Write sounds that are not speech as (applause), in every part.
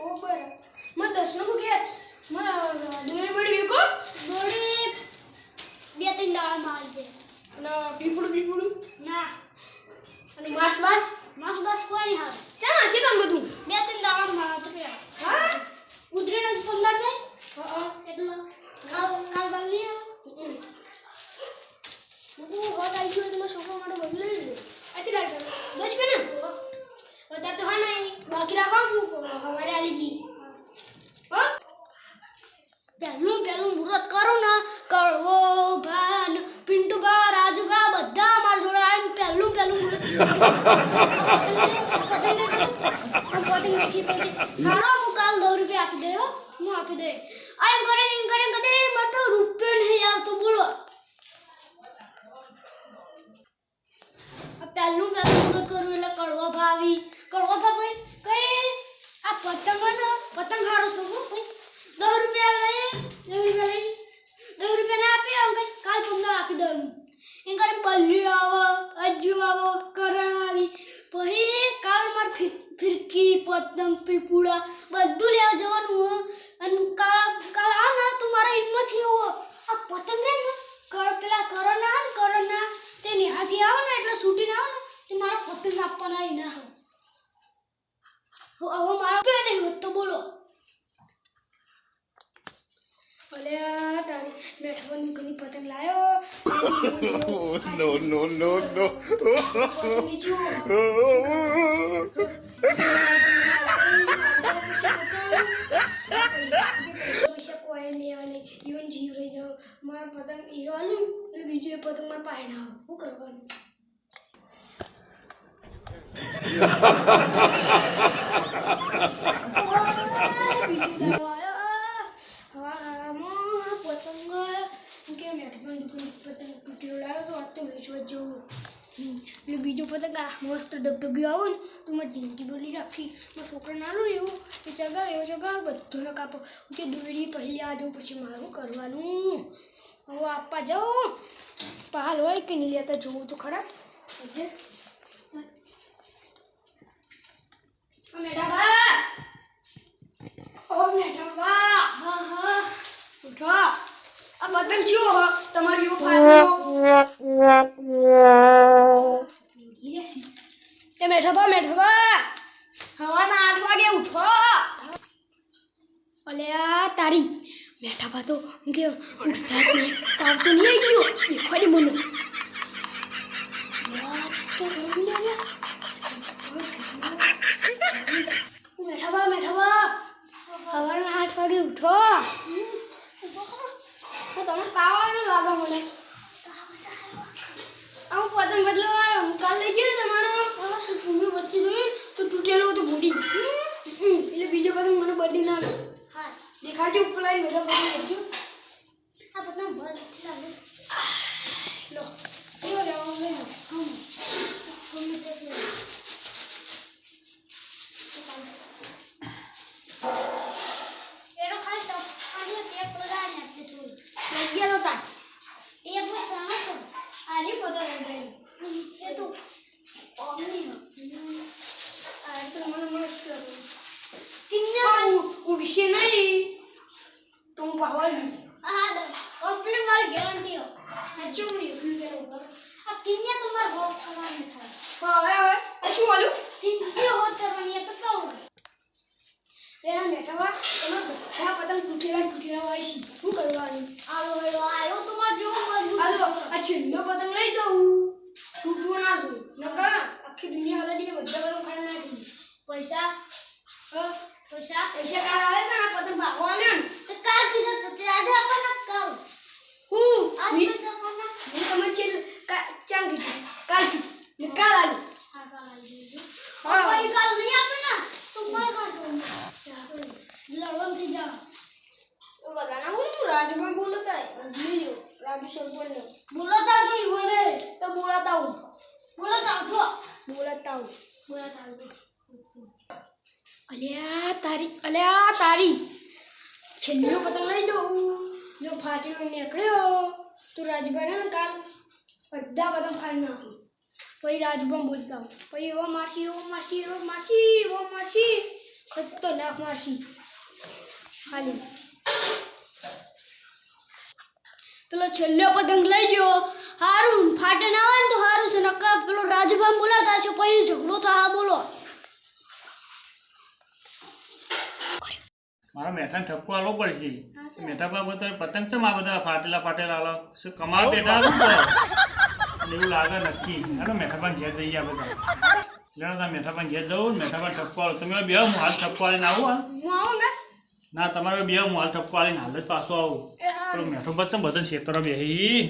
બરાબર. માં દસ નો કે માં દોડી બડી વેકો દોડી બે ત્રણ દાડા માં આવી જાય અને પીપળું પીપળું. ના. અને માસ બાસ માસ બાસ કોઈ હાલ ચાલ છે તને બધું? બે ત્રણ દાડા માં તો હા? ઉધરેણ જ પંદર થાય. હા. એટલે કાલ કાલ બાલ હું હોત આવી ગયો તમારા છોકરા માટે બધું લઈ લીધું. ગાડી દસ પે ને? બધા તો હા નહીં બાકી રાખો હું હવારે આવી ગઈ. હો? પહેલું પહેલું મુહૂર્ત કરું ને, કળવો, ભાન, પિન્ટુ બા રાજુ બા બધા મારા જોડે આવીને પહેલું પહેલું મુહૂર્ત પતંગ દેખી પછી હારો, હું કાલ દસ રૂપિયા આપી દે, હો. હું આપી દે. આ એમ કરે ને એમ કરે ને કદે મને તો રૂપિયો નહીં આવતો બોલો આ પહેલું પહેલું મુહૂર્ત કરું એટલે કડવા ભાવી કડવા ભાઈ, કઈ? આ પતંગ ને, પતંગ હારો શું ભાઈ? દસ રૂપિયા લઈ, દસ રૂપિયા લઈ. દસ રૂપિયા ના આપી આમ કઈ? કાલ પંદર આપી દઉં. એમ કરે બલ્યું આવો, અજ્જુ આવો, કરણ આવી. પછી કાલ માર ફિર- ફિરકી, પતંગ, પીપુડા બધું લેવા જવાનું હો. અને કાલ કાલ આ ના, તું મારા ઈનમાં થી આ પતંગ ને પેલા કરણ આ કરણ ના તેની હાથી આવે ને એટલે છૂટીને આવે ને તે મારા પતંગ આપવાના ઈ ના હવે મારો પે નહીં હોત તો બોલો. ભલે તારી મેઠાવાની ઘણી પતંગ લાયો? નો નો નો કોઈ આવે જીવ રહી જાવ મારા પતંગ હીરો એટલે બીજું એ પતંગ મારા પાસે ના આવે શું કરવાનું બીજું દાડો આયો. હવામાં પતંગ કે મેઠામાં દુકાન પતંગ તૂટેલો લાવ્યો તો આજ તો વેચવા જ જવું હમ. એટલે બીજો પતંગ આ મસ્ત ડગડગ્યો આવો ને તો મારી જિંદગી બોલી રાખી મારા છોકરા નાનું એવું એ ચગાવ એવો ચગાવ બધોને કાપો કે દોરી પહેલી આ જવું પછી મારું કરવાનું હવે આપવા જાઓ પાલ હોય કે નહીં લેતા જોવું તો ખરા? હા હા. હો? હવાના આઠ વાગે ઉઠો. અલે આ તારી. મેઠાભા તો હું કે જ નહીં તાવ તો નહીં આવી ગયો એ ખરી બોલો મેઠાભા મેઠાભા સવારના આઠ વાગે ઉઠો. તો તમે તાવ આવ્યો લાગે મને. હું પતંગ બદલવા હું કાલ લઈ ગયો તમારો. ભૂમિ વચ્ચે જોયું તો તૂટેલો તો ભૂડી એટલે બીજો પતંગ મને બદલી ના હા દેખાડજો ઉપર લાઈન બધા પતંગ કરજો આ પતંગ ભર લાગે લો લો લેવા લઈ લો હમ હમ તે લો. એનો ખાલી તો આને ટેપ લગાડી આપજે થોડું લઈ ગયા નતા એ આપણે ચાલો તો આની પતો લગાડી. એ તો ઓમની આ તો મને મસ્ત કિન્યા ઉડશે નહીં. દઉં હા દો કમ્પ્લીટ મારી ગેરંટી હો. સાચું નહીં ફ્યુચર ઉપર આ કિન્યા તો મારે હોટ કરવાની થાય હા હવે હવે. પાછું બોલું? કિન્યા હોટ કરવાની તો કહું મેઠાવા એમાં બધા પતંગ તૂટેલા તૂટેલા હોય છે. શું કરવાનું? આલો હેલો આયો તમારે જેવો મજબૂત હાલો. આ છેલ્લો પતંગ લઈ દઉં. તૂટવો ના જોઈએ. નકર આખી દુનિયા હલાડી બધા પતંગ ખાઈ નાખી પૈસા? હા. પૈસા પૈસા કાલ આવે ને આ પતંગ ભાગવા લ્યો ને તો કાલ કીધું તો તે આજે આપણને કાલ હું? આજ હું? પૈસા આપવાના? તમે છેલ્લે કા- ક્યાં કીધું કાલ કીધું ને કાલ આવ્યું હા કાલ જજો હા. ભાઈ કાલ નહીં આપે ને તો માર કાઢો? લડવાનું થઈ જાવ તો બધાના હું રાજમાં બોલતા લીજો રાજુ સરપંચ બોલાતા તો ઈવને તો બોલાતા હું બોલાતા છો બોલાતા હું બોલાતા આવજો. અલ્યા, તારી અલ્યા, તારી. છેલ્લો પતંગ લઈ દઉં જો ફાટીનો નીકળ્યો, તો રાજભાઈ ને કાલ બધા પતંગ ફાડી નાખું. પછી રાજભાઈ બોલતા. પછી એવો માસી એવો માસી એવો માસી એવો માસી. ખતરનાક માસી. ખાલી પેલો છેલ્લો પતંગ લઈ ગયો. હારું, ફાટે ના આવે ને તો હારું છે નક્કા પેલો રાજભાઈ બોલાતા છે પછી ઝઘડો થા બોલો. મારા મેઠાને ઠપકો આલો પડશે. મેઠા બા તો પતંગ છે આ બધા ફાટેલા ફાટેલા આલો? શું કમાલ બેઠા એવું લાગે નક્કી. હાલો મેઠા ઘેર જઈએ આ બધા. લેણો તમે ઘેર જવું મેઠા બા ઠપકો આલો. તમે બે હું હાલ ઠપકો આવીને આવું હા. હું આવું ને? ના તમારે બે હું હાલ ઠપકો આવીને હાલ જ પાછો આવું. એ હા. પેલો મેઠો બચ્ચે બધા ખેતરો બેહી.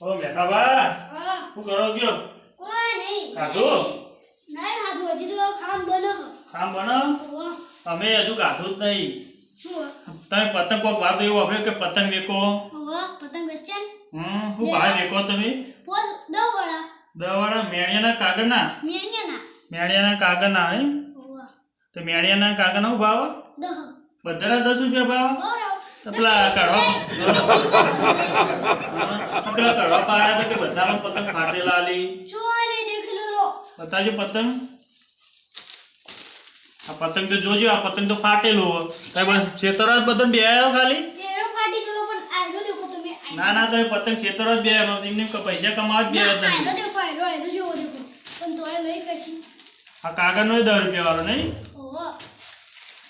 ઓ મેઠા બા હા કરો ગયો? કોઈ નહીં ખાધું? નહીં ખાધું હજી તો ખામ બનો. ખામ બનો? અમે હજુ ખાધું જ નહીં. શું? તમે પતંગ કોક વાતો એવું આપણે કે પતંગ વેકો પતંગ વેચે હમ શું ભાવે વેકો તમે? પોસ દવાળા વડા દવાડા મેળિયાના કાગળના? મેણિયાના. મેળિયાના કાગળના હે? તો મેળિયાના કાગળનો ભાવ? દહ. બધાના દસ રૂપિયા ભાવ? પેલા કડવા પેલા કડવા પાડ્યા હતા કે બધામાં પતંગ ફાટેલા આલી. બતાજો પતંગ. આ પતંગ તો જોજો આ પતંગ તો ફાટેલો કઈ બસ છેતરો જ પતંગ બે આવ્યો ખાલી? ના ના તો પતંગ છેતરો જ બે એમને પૈસા કમાવા જ બે કશી. આ કાગળનો દસ રૂપિયા વાળો નહીં?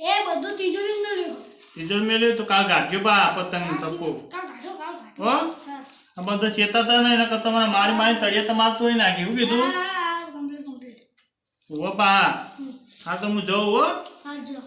એ બધું તિજોરી મેલ્યું. તિજોરી મેલ્યું તો કાલ ગાઢ્યો બા પતંગ તકો હો આ બધા ચેતા હતા ને એના કરતા મારા મારી મારી તળિયા તમારે તોડી નાખી એવું કીધું? ઓ બા. હા તો હું જઉં હો. હા જો.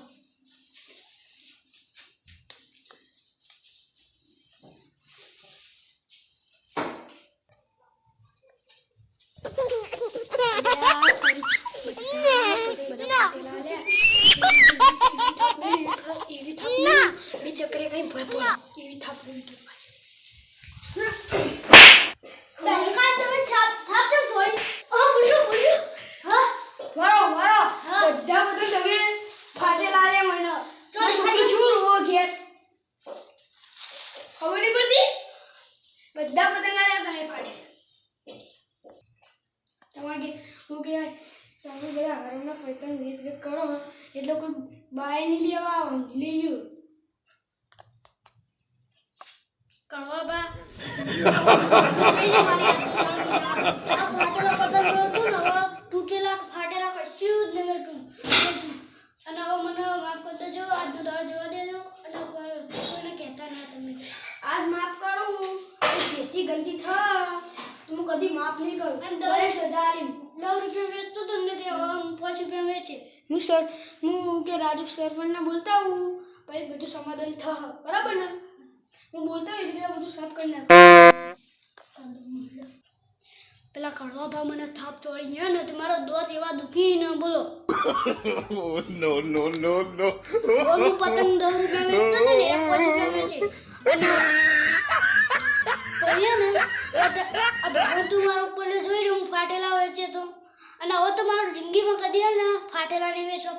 બધા પતંગ આલ્યા તમે તમારે હું કે તમે બધા કરો, એટલે કોઈ બાય નહીં લેવા આવે લઈ લ્યો કડવા બા (laughs) કઈ મારી આ ફાટેલા પતંગ હતું ને હવે તૂટેલા ફાટેલા કશું જ નહીં હતું અને હવે મને માફ કરી દેજો આજનો દાડો જવા દેજો. અને કોઈને કહેતા ના તમે. આજ માફ કરો હું. થા. હું કદી માફ નહીં કરું. અને દરેક સજા દસ રૂપિયા વેચતો તો ને તે હું પાંચ રૂપિયા વેચે. હું સર હું કે રાજુ સરપંચને બોલતા હું. પછી બધું સમાધાન થ. બરાબર ને? હું બોલતા હોય એટલે બધું સાફ કરી નાખ. પેલા કડવા ભાવ મને થાપ ચોળી ગયા ને તમારો દોત એવા દુખી ને બોલો. નો નો નો નો. હું પતંગ દસ રૂપિયા વેચતો ને એક પાંચ રૂપિયા વેચે. અને ને આ ભગવાન તું મારા પર જોઈ રહ્યો હું ફાટેલા વેચે તો. અને હવે તો મારો જિંદગીમાં કદી ને ફાટેલા નહીં વેચો.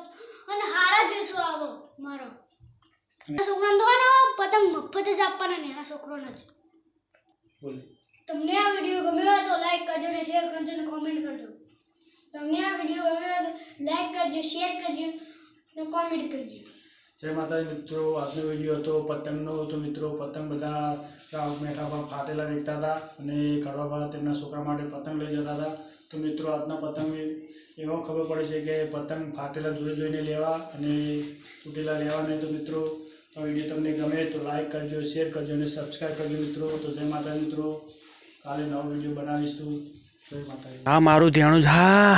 અને હારા જ વેચો આવો મારો. છોકરાને તો પતંગ મફત જ આપવાના ને એના છોકરોને જ. તમને આ વીડિયો ગમ્યો હોય તો લાઈક કરજો અને શેર કરજો ને કોમેન્ટ કરજો. તમને આ વીડિયો ગમ્યો હોય તો લાઈક કરજો શેર કરજો અને કોમેન્ટ કરજો. જય માતાજી મિત્રો આજનો વીડિયો હતો પતંગનો. તો મિત્રો પતંગ બધા મેઠા મેઠામાં ફાટેલા વેચતા હતા અને કડવાબા તેમના છોકરા માટે પતંગ લઈ જતા હતા. તો મિત્રો આજના પતંગ એવો ખબર પડે છે કે પતંગ ફાટેલા જોઈ જોઈને લેવા અને તૂટેલા લેવા નહીં તો મિત્રો આ વીડિયો તમને ગમે તો લાઇક કરજો શેર કરજો અને સબસ્ક્રાઈબ કરજો મિત્રો. તો જય માતાજી મિત્રો. કાલે નવો વીડિયો બનાવીશું. જય માતાજી. હા, મારું ધ્યાન જ હા.